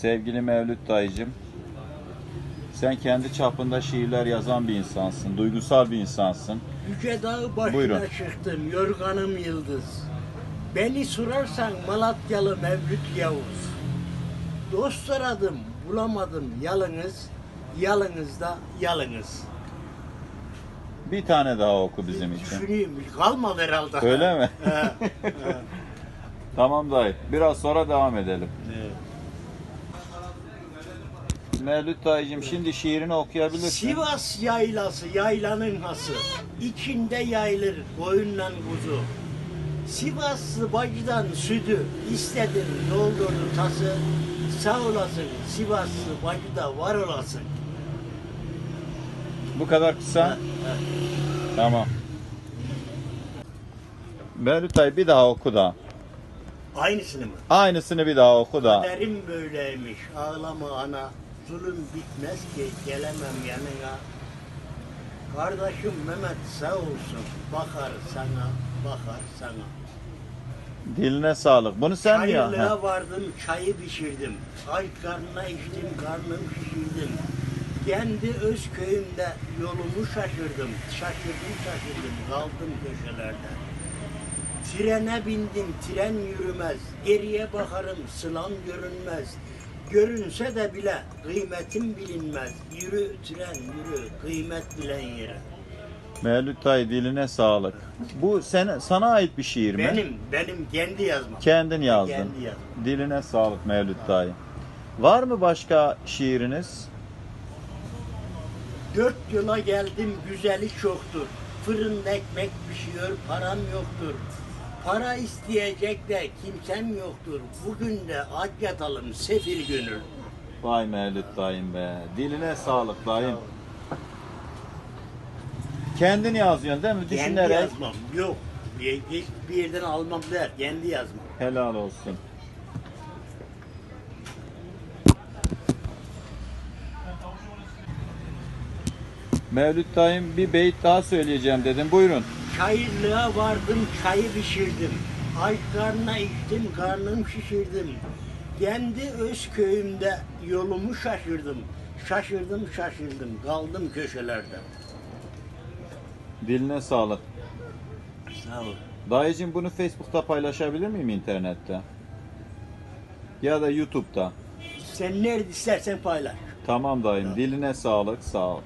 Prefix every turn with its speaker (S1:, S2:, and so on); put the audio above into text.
S1: Sevgili Mevlüt dayıcım. Sen kendi çapında şiirler yazan bir insansın. Duygusal bir insansın.
S2: Yüce Dağı başına
S1: Buyurun.
S2: çıktım, yorganım yıldız. Beni sorarsan Malatyalı Mevlüt Yavuz. Dost aradım, bulamadım yalınız, yalınızda yalınız.
S1: Bir tane daha oku bizim için.
S2: Düşüneyim, kalmadı herhalde.
S1: Öyle mi?
S2: He, he.
S1: Tamam dayı. Biraz sonra devam edelim. Mevlüt dayıcım şimdi şiirini okuyabilirsin.
S2: Sivas yaylası, yaylanın hası. İçinde yayılır koyunla kuzu. Sivaslı bacıdan sütü istedim doldurdu tası. Sağ olasın Sivaslı bacıda var olasın.
S1: Bu kadar kısa. Tamam. Mevlüt dayı bir daha oku da.
S2: Aynısını mı?
S1: Aynısını bir daha oku da.
S2: Kaderim böyleymiş ağlama ana. Zulüm bitmez ki gelemem yanına. Kardeşim Mehmet sağ olsun bakar sana bakar sana.
S1: Diline sağlık. Bunu sen mi ya?
S2: Çayırlığa
S1: Heh.
S2: vardım, çayı pişirdim. Ay karnına içtim, karnım şişirdim. Kendi öz köyümde yolumu şaşırdım. Şaşırdım şaşırdım, kaldım köşelerde. Trene bindim, tren yürümez. Geriye bakarım, sılam görünmez. Görünse de bile kıymetim bilinmez. Yürü tren yürü, kıymet bilen yere.
S1: Mevlüt dayı diline sağlık. Bu sen, sana ait bir şiir mi?
S2: Benim, benim kendi yazmam.
S1: Kendin yazdın.
S2: Kendi yazdım.
S1: Diline sağlık Mevlüt dayı. Var mı başka şiiriniz?
S2: Dört yıla geldim güzeli çoktur. Fırında ekmek pişiyor param yoktur. Para isteyecek de kimsem yoktur. Bugün de aç yatalım sefil gönül.
S1: Vay Mevlüt dayım be. Diline sağlık dayım. Kendin yazıyorsun değil mi?
S2: Kendi
S1: Düşünerek.
S2: yazmam yok. Bir, hiçbir yerden almam der. Kendi yazmam.
S1: Helal olsun. Mevlüt dayım bir beyit daha söyleyeceğim dedim. Buyurun.
S2: Çayırlığa vardım çayı pişirdim. Ay karnına içtim karnım şişirdim. Kendi öz köyümde yolumu şaşırdım. Şaşırdım şaşırdım kaldım köşelerde.
S1: Diline sağlık.
S2: Sağ ol.
S1: Dayıcım bunu Facebook'ta paylaşabilir miyim internette? Ya da YouTube'da.
S2: Sen nerede istersen paylaş.
S1: Tamam dayım. Diline sağlık. Sağ ol.